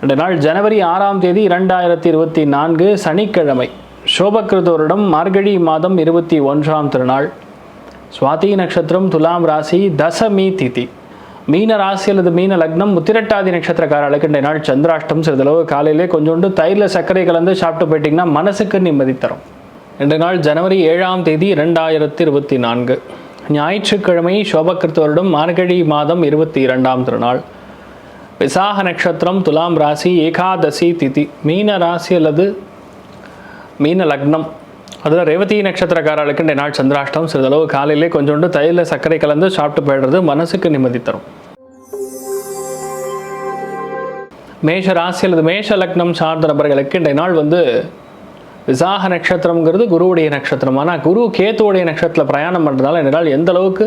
ரெண்டு நாள் ஜனவரி ஆறாம் தேதி இரண்டாயிரத்தி இருபத்தி நான்கு சனிக்கிழமை. சோபகிருதோரிடம் வருடம் மார்கழி மாதம் இருபத்தி ஒன்றாம் திருநாள். சுவாதி நட்சத்திரம் துலாம் ராசி தசமி திதி. மீன ராசி அல்லது மீன லக்னம் முத்திரட்டாதி நட்சத்திரக்காரர்களுக்கு இந்த நாள் சந்திராஷ்டம் சிறிதளவு காலையிலே கொஞ்சோண்டு தயிரில் சர்க்கரை கலந்து சாப்பிட்டு போயிட்டீங்கன்னா மனசுக்கு நிம்மதி தரும். இன்று நாள் ஜனவரி ஏழாம் தேதி இரண்டாயிரத்தி இருபத்தி நான்கு. ஞாயிற்றுக்கிழமை சோபகிருத்தோரிடம் வருடம் மார்கழி மாதம் இருபத்தி இரண்டாம் திருநாள். விசாக நட்சத்திரம் துலாம் ராசி ஏகாதசி திதி மீன ராசி அல்லது மீன லக்னம். அதில் ரேவதி நட்சத்திரக்காரர்களுக்கு இந்த நாள் சந்திராஷ்டம். சிறிதளவு காலையிலே கொஞ்சோண்டு தயிரில் சர்க்கரை கலந்து சாப்பிட்டு போயிடுறது மனசுக்கு நிம்மதி தரும். மேஷ ராசி அல்லது மேஷ லக்னம் சார்ந்த நபர்களுக்கு இந்த நாள் வந்து விசாக நட்சத்திரம்ங்கிறது குருவுடைய நட்சத்திரம். ஆனால் குரு கேத்துவுடைய நட்சத்திரத்தில் பிரயாணம் பண்ணுறதால இந்த நாள் எந்த அளவுக்கு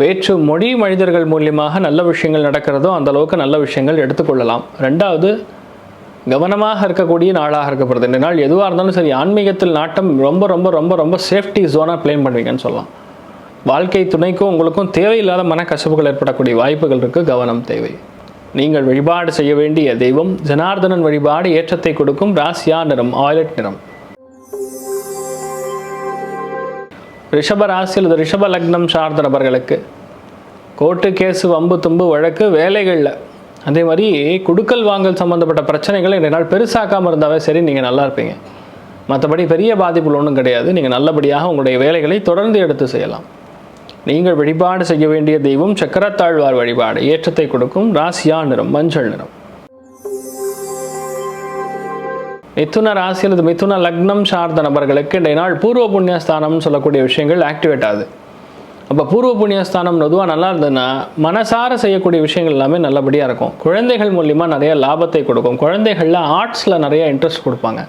வேற்று மொழி மனிதர்கள் மூலியமாக நல்ல விஷயங்கள் நடக்கிறதோ அந்த அளவுக்கு நல்ல விஷயங்கள் எடுத்துக்கொள்ளலாம். ரெண்டாவது கவனமாக இருக்கக்கூடிய நாளாக இருக்கப்படுது. இந்த நாள் எதுவாக இருந்தாலும் சரி ஆன்மீகத்தில் நாட்டம் ரொம்ப ரொம்ப ரொம்ப ரொம்ப சேஃப்டி ஜோனாக ப்ளேன் பண்ணுவீங்கன்னு சொல்லலாம். வாழ்க்கை துணைக்கும் உங்களுக்கும் தேவையில்லாத மனக்கசப்புகள் ஏற்படக்கூடிய வாய்ப்புகள் இருக்குது கவனம் தேவை. நீங்கள் வழிபாடு செய்ய வேண்டிய தெய்வம் ஜனார்தனன் வழிபாடு ஏற்றத்தை கொடுக்கும். ராசியா நிறம் ஆயிலட் நிறம். ரிஷப ராசி அல்லது ரிஷப லக்னம் சார்ந்த நபர்களுக்கு கோர்ட்டு கேஸு வம்பு தும்பு வழக்கு வேலைகளில் அதே மாதிரி குடுக்கல் வாங்கல் சம்மந்தப்பட்ட பிரச்சனைகளை இந்த நாள் பெருசாக்காமல் இருந்தாவே சரி நீங்கள் நல்லா இருப்பீங்க. மற்றபடி பெரிய பாதிப்புகள் ஒன்றும் கிடையாது. நீங்கள் நல்லபடியாக உங்களுடைய வேலைகளை தொடர்ந்து எடுத்து செய்யலாம். நீங்கள் வழிபாடு செய்ய வேண்டிய தெய்வம் சக்கரத்தாழ்வார் வழிபாடு. ஏற்றத்தை கொடுக்கும் ராசியா நிறம் மஞ்சள் நிறம். மிதுன ராசி அல்லது மிதுன லக்னம் சார்ந்த நபர்களுக்கு இன்றைய நாள் பூர்வ புண்ணியஸ்தானம்னு சொல்லக்கூடிய விஷயங்கள் ஆக்டிவேட் ஆகுது. அப்போ பூர்வ புண்ணியஸ்தானம் பொதுவாக நல்லா இருந்ததுன்னா மனசார செய்யக்கூடிய விஷயங்கள் எல்லாமே நல்லபடியாக இருக்கும். குழந்தைகள் மூலிமா நிறைய லாபத்தை கொடுக்கும். குழந்தைகளில் ஆர்ட்ஸில் நிறைய இன்ட்ரெஸ்ட் கொடுப்பாங்க.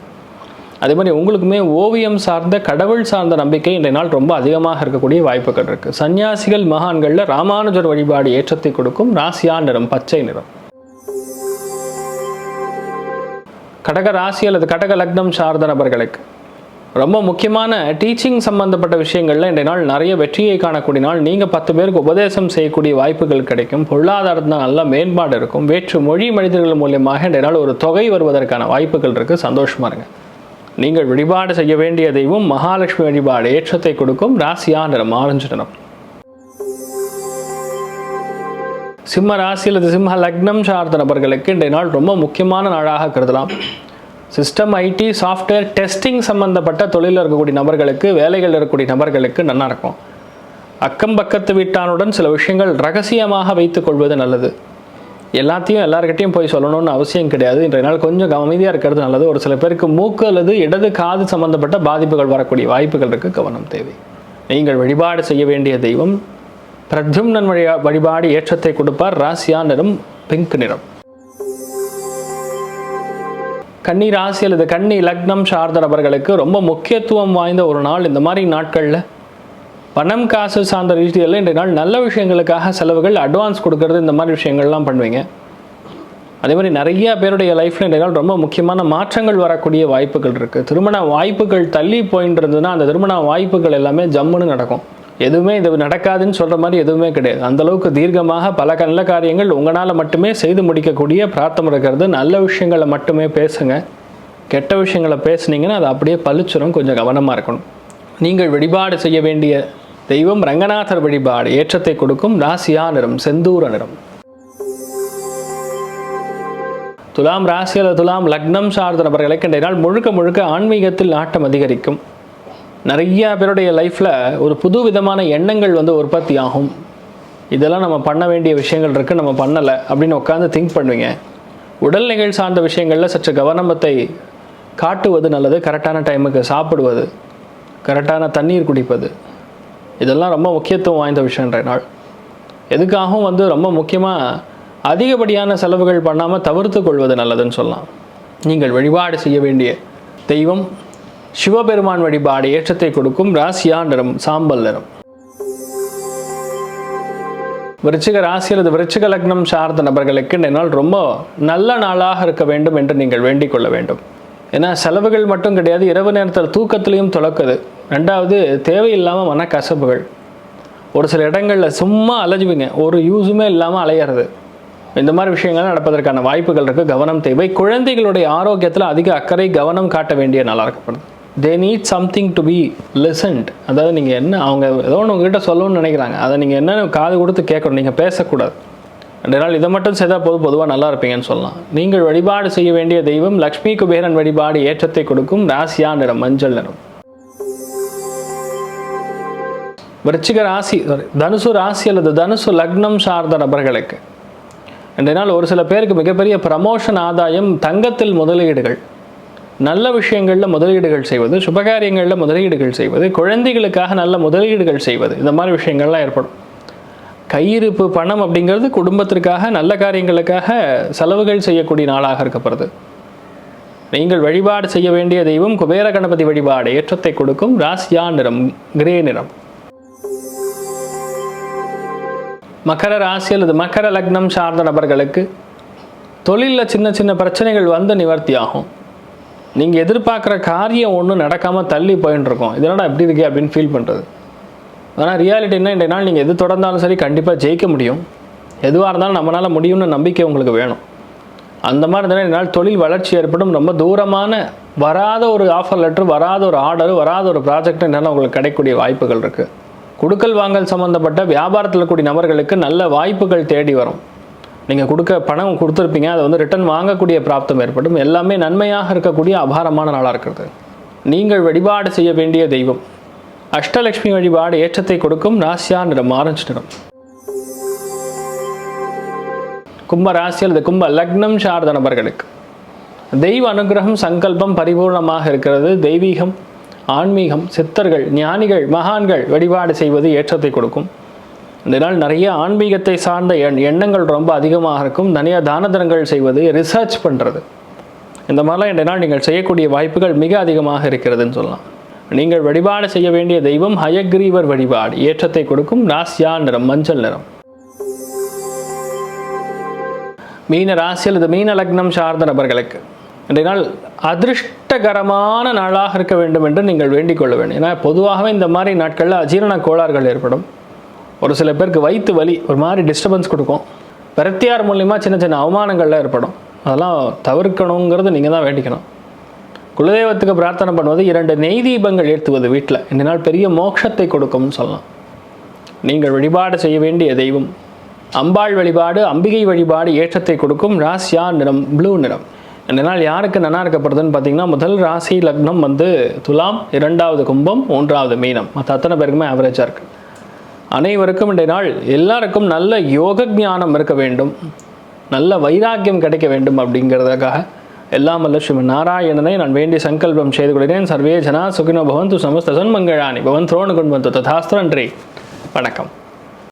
அதே மாதிரி உங்களுக்குமே ஓவியம் சார்ந்த கடவுள் சார்ந்த நம்பிக்கை இன்றைய நாள் ரொம்ப அதிகமாக இருக்கக்கூடிய வாய்ப்புகள் இருக்குது சன்னியாசிகள் மகான்களில் ராமானுஜர் வழிபாடு ஏற்றத்தை கொடுக்கும். ராசியா நிறம் பச்சை நிறம். கடக ராசி அல்லது கடக லக்னம் சார்ந்த நபர்களுக்கு. ரொம்ப முக்கியமான டீச்சிங் சம்பந்தப்பட்ட விஷயங்களில் இன்றைய நாள் நிறைய வெற்றியை காணக்கூடிய நாள். நீங்கள் பத்து பேருக்கு உபதேசம் செய்யக்கூடிய வாய்ப்புகள் கிடைக்கும். பொருளாதாரத்தில் நல்ல மேம்பாடு இருக்கும். வேற்று மொழி மனிதர்கள் மூலியமாக இன்றைய நாள் ஒரு தொகை வருவதற்கான வாய்ப்புகள் இருக்குது சந்தோஷமாக இருங்க. நீங்கள் வழிபாடு செய்ய வேண்டிய தெய்வம் மகாலட்சுமி வழிபாடு ஏற்றத்தை கொடுக்கும். ராசியா நிறம் ஆரஞ்சு நிறம். சிம்ம ராசி அல்லது சிம்ம லக்னம் சார்ந்த நபர்களுக்கு இன்றைய நாள் ரொம்ப முக்கியமான நாளாக கருதலாம். சிஸ்டம் ஐடி சாஃப்ட்வேர் டெஸ்டிங் சம்பந்தப்பட்ட தொழிலில் இருக்கக்கூடிய நபர்களுக்கு வேலைகள் இருக்கக்கூடிய நபர்களுக்கு நல்லா இருக்கும். அக்கம் பக்கத்து வீட்டானுடன் சில விஷயங்கள் ரகசியமாக வைத்துக் கொள்வது நல்லது. எல்லாத்தையும் எல்லாருக்கிட்டையும் போய் சொல்லணும்னு அவசியம் கிடையாது. இன்றைய நாள் கொஞ்சம் அமைதியாக இருக்கிறது நல்லது. ஒரு சில பேருக்கு மூக்கு அல்லது இடது காது சம்பந்தப்பட்ட பாதிப்புகள் வரக்கூடிய வாய்ப்புகள் இருக்குது கவனம் தேவை. நீங்கள் வழிபாடு செய்ய வேண்டிய தெய்வம் பிரத்யும்னன் வழி வழிபாடு ஏற்றத்தை கொடுப்பார். ராசியா நிறம் பிங்க் நிறம். கன்னி ராசி அல்லது கன்னி லக்னம் சார்ந்த நபர்களுக்கு ரொம்ப முக்கியத்துவம் வாய்ந்த ஒரு நாள் இந்த மாதிரி நாட்களில். பணம் காசு சார்ந்த ரீதியில் இன்றைய நாள் நல்ல விஷயங்களுக்காக செலவுகள் அட்வான்ஸ் கொடுக்கறது இந்த மாதிரி விஷயங்கள்லாம் பண்ணுவீங்க. அதே மாதிரி நிறைய பேருடைய லைஃப்பில் இன்றைய நாள் ரொம்ப முக்கியமான மாற்றங்கள் வரக்கூடிய வாய்ப்புகள் இருக்குது திருமண வாய்ப்புகள் தள்ளி போயின்னு இருந்ததுன்னா அந்த திருமண வாய்ப்புகள் எல்லாமே ஜம்முன்னு நடக்கும். எதுவுமே இது நடக்காதுன்னு சொல்கிற மாதிரி எதுவுமே கிடையாது. அந்தளவுக்கு தீர்க்கமாக பல நல்ல காரியங்கள் உங்களால் மட்டுமே செய்து முடிக்கக்கூடிய பிரார்த்தம் இருக்கிறது. நல்ல விஷயங்களை மட்டுமே பேசுங்க. கெட்ட விஷயங்களை பேசுனீங்கன்னா அது அப்படியே பளிச்சிடும் கொஞ்சம் கவனமாக இருக்கணும். நீங்கள் வழிபாடு செய்ய வேண்டிய தெய்வம் ரங்கநாதர் வழிபாடு. ஏற்றத்தை கொடுக்கும் ராசியா நிறம் செந்தூர நிறம். துலாம் ராசி அல்லது துலாம் லக்னம் சார்ந்த நபர்களுக்கு இன்றைய நாள் முழுக்க முழுக்க ஆன்மீகத்தில் நாட்டம் அதிகரிக்கும். நிறையா பேருடைய லைஃப்பில் ஒரு புது விதமான எண்ணங்கள் வந்து உற்பத்தி ஆகும். இதெல்லாம் நம்ம பண்ண வேண்டிய விஷயங்கள் இருக்குது நம்ம பண்ணலை அப்படின்னு உட்காந்து திங்க் பண்ணுவீங்க. உடல் நிகழ் சார்ந்த விஷயங்களில் சற்று கவனமத்தை காட்டுவது நல்லது கரெக்டான டைமுக்கு சாப்பிடுவது கரெக்டான தண்ணீர் குடிப்பது. இதெல்லாம் ரொம்ப முக்கியத்துவம் வாய்ந்த விஷயன்ற நாள். எதுக்காகவும் வந்து ரொம்ப முக்கியமாக அதிகப்படியான செலவுகள் பண்ணாமல் தவிர்த்து கொள்வது நல்லதுன்னு சொல்லலாம். நீங்கள் வழிபாடு செய்ய வேண்டிய தெய்வம் சிவபெருமான் வழிபாடு ஏற்றத்தை கொடுக்கும் ராசியா நிறம் சாம்பல் நிறம் விருச்சிக ராசி அல்லது விருச்சிக லக்னம் சார்ந்த நபர்களுக்கு இந்த நாள் ரொம்ப நல்ல நாளாக இருக்க வேண்டும் என்று நீங்கள் வேண்டிக் கொள்ள வேண்டும். ஏன்னா செலவுகள் மட்டும் கிடையாது இரவு நேரத்தில் தூக்கத்திலையும் துளக்குது ரெண்டாவது தேவையில்லாமல் மனக்கசப்புகள். ஒரு சில இடங்களில் சும்மா அலைஞ்சுவிங்க ஒரு யூஸுமே இல்லாமல் அலையிறது. இந்த மாதிரி விஷயங்கள் நடப்பதற்கான வாய்ப்புகள் இருக்குது கவனம் தேவை. குழந்தைகளுடைய ஆரோக்கியத்தில் அதிக அக்கறை கவனம் காட்ட வேண்டிய நாளாக இருக்கப்படுது. They need something to be listened அதாவது நீங்கள் என்ன அவங்க ஏதோ ஒன்று உங்ககிட்ட சொல்லணும்னு நினைக்கிறாங்க. அதை நீங்கள் என்னென்னு காது கொடுத்து கேட்கணும். நீங்கள் பேசக்கூடாது. ரெண்டு நாள் இதை மட்டும் செய்தால் போதும் பொதுவாக நல்லா இருப்பீங்கன்னு சொல்லலாம். நீங்கள் வழிபாடு செய்ய வேண்டிய தெய்வம் லக்ஷ்மி குபேரன் வழிபாடு ஏற்றத்தை கொடுக்கும் ராசியா நிறம் மஞ்சள் நிறம். விருச்சிக ராசி தனுசு ராசி அல்லது தனுசு லக்னம் சார்ந்த நபர்களுக்கு. ரெண்டு நாள் ஒரு சில பேருக்கு மிகப்பெரிய ப்ரமோஷன் ஆதாயம் தங்கத்தில் முதலீடுகள். நல்ல விஷயங்களில் முதலீடுகள் செய்வது சுபகாரியங்களில் முதலீடுகள் செய்வது குழந்தைகளுக்காக நல்ல முதலீடுகள் செய்வது இந்த மாதிரி விஷயங்கள்லாம் ஏற்படும். கையிருப்பு பணம் அப்படிங்கிறது குடும்பத்திற்காக நல்ல காரியங்களுக்காக செலவுகள் செய்யக்கூடிய நாளாக இருக்கப்படுது நீங்கள் வழிபாடு செய்ய வேண்டிய தெய்வம் குபேர கணபதி வழிபாடு ஏற்றத்தை கொடுக்கும் ராசியா நிறம் கிரே நிறம். மகர ராசி அல்லது மகர லக்னம் சார்ந்த நபர்களுக்கு தொழிலில் சின்ன சின்ன பிரச்சனைகள் வந்து நிவர்த்தி ஆகும். நீங்கள் எதிர்பார்க்குற காரியம் ஒன்றும் நடக்காமல் தள்ளி போயின்னு இருக்கும். இதனடா எப்படி இருக்கே அப்படின்னு ஃபீல் பண்ணுறது ஆனால் ரியாலிட்டி என்ன இன்றைய நாள் நீங்கள் எது தொடர்ந்தாலும் சரி கண்டிப்பாக ஜெயிக்க முடியும். எதுவாக இருந்தாலும் நம்மளால் முடியும்னு நம்பிக்கை உங்களுக்கு வேணும். அந்த மாதிரி இருந்தால் என்னால் நாள் தொழில் வளர்ச்சி ஏற்படும். ரொம்ப தூரமான வராத ஒரு ஆஃபர் லெட்டர் வராத ஒரு ஆர்டர் வராத ஒரு ப்ராஜெக்ட் என்னால் உங்களுக்கு கிடைக்கக்கூடிய வாய்ப்புகள் இருக்குது கொடுக்கல் வாங்கல் சம்மந்தப்பட்ட வியாபாரத்தில் கூடிய நபர்களுக்கு நல்ல வாய்ப்புகள் தேடி வரும். நீங்கள் கொடுக்க பணம் கொடுத்துருப்பீங்க அதை வந்து ரிட்டர்ன் வாங்கக்கூடிய பிராப்தம் ஏற்படும். எல்லாமே நன்மையாக இருக்கக்கூடிய அபாரமான நாளாக இருக்கிறது. நீங்கள் வழிபாடு செய்ய வேண்டிய தெய்வம். அஷ்டலட்சுமி வழிபாடு ஏற்றத்தை கொடுக்கும் ராசியா நிறம் ஆரஞ்சு நிறம். கும்ப ராசி அல்லது கும்ப லக்னம் சார்ந்த நபர்களுக்கு. தெய்வ அனுகிரகம் சங்கல்பம் பரிபூர்ணமாக இருக்கிறது. தெய்வீகம் ஆன்மீகம் சித்தர்கள் ஞானிகள் மகான்கள் வழிபாடு செய்வது ஏற்றத்தை கொடுக்கும். இந்த நாள் நிறைய ஆன்மீகத்தை சார்ந்த எண் எண்ணங்கள் ரொம்ப அதிகமாக இருக்கும். நிறைய தான தனங்கள் செய்வது ரிசர்ச் பண்ணுறது இந்த மாதிரிலாம் இந்த நாள் நீங்கள் செய்யக்கூடிய வாய்ப்புகள் மிக அதிகமாக இருக்கிறதுன்னு சொல்லலாம். நீங்கள் வழிபாடு செய்ய வேண்டிய தெய்வம் ஹயக்ரீவர் வழிபாடு. ஏற்றத்தை கொடுக்கும் ராசியா நிறம் மஞ்சள் நிறம். மீன ராசி அல்லது மீன லக்னம் சார்ந்த நபர்களுக்கு. இன்றைய நாள் அதிர்ஷ்டகரமான நாளாக இருக்க வேண்டும் என்று நீங்கள் வேண்டிக் கொள்ள வேண்டும். ஏன்னா பொதுவாகவே இந்த மாதிரி நாட்களில் அஜீரண கோளாறுகள் ஏற்படும். ஒரு சில பேருக்கு வயிற்று வலி ஒரு மாதிரி டிஸ்டர்பன்ஸ் கொடுக்கும். பிரத்தியார் மூலிமா சின்ன சின்ன அவமானங்கள்லாம் ஏற்படும். அதெல்லாம் தவிர்க்கணுங்கிறது நீங்கள் தான் வேண்டிக்கணும். குலதெய்வத்துக்கு பிரார்த்தனை பண்ணுவது இரண்டு நெய் தீபங்கள் ஏற்றுவது வீட்டில் இந்த நாள் பெரிய மோட்சத்தை கொடுக்கும்னு சொல்லலாம். நீங்கள் வழிபாடு செய்ய வேண்டிய தெய்வம். அம்பாள் வழிபாடு அம்பிகை வழிபாடு ஏற்றத்தை கொடுக்கும் ராசியா நிறம்? ப்ளூ நிறம். இந்த நாள் யாருக்கு நன்னா இருக்கப்படுதுன்னு பார்த்தீங்கன்னா முதல் ராசி லக்னம் வந்து துலாம் இரண்டாவது கும்பம் மூன்றாவது மீனம். மற்ற அத்தனை பேருக்குமே ஆவரேஜாக இருக்குது அனைவருக்கும் இன்றைய நாள் எல்லாருக்கும் நல்ல யோக ஞானம் இருக்க வேண்டும். நல்ல வைராக்கியம் கிடைக்க வேண்டும் அப்படிங்கிறதுக்காக எல்லாம் வல்ல ஸ்ரீ நாராயணனை நான் வேண்டிய சங்கல்பம் செய்து கொள்கிறேன். சர்வே ஜனா சுகினோ பவந்து சமஸ்த சன்மங்களானி. பவன் துரோணு குண்பந்து ததாஸ்திரன்றி வணக்கம்.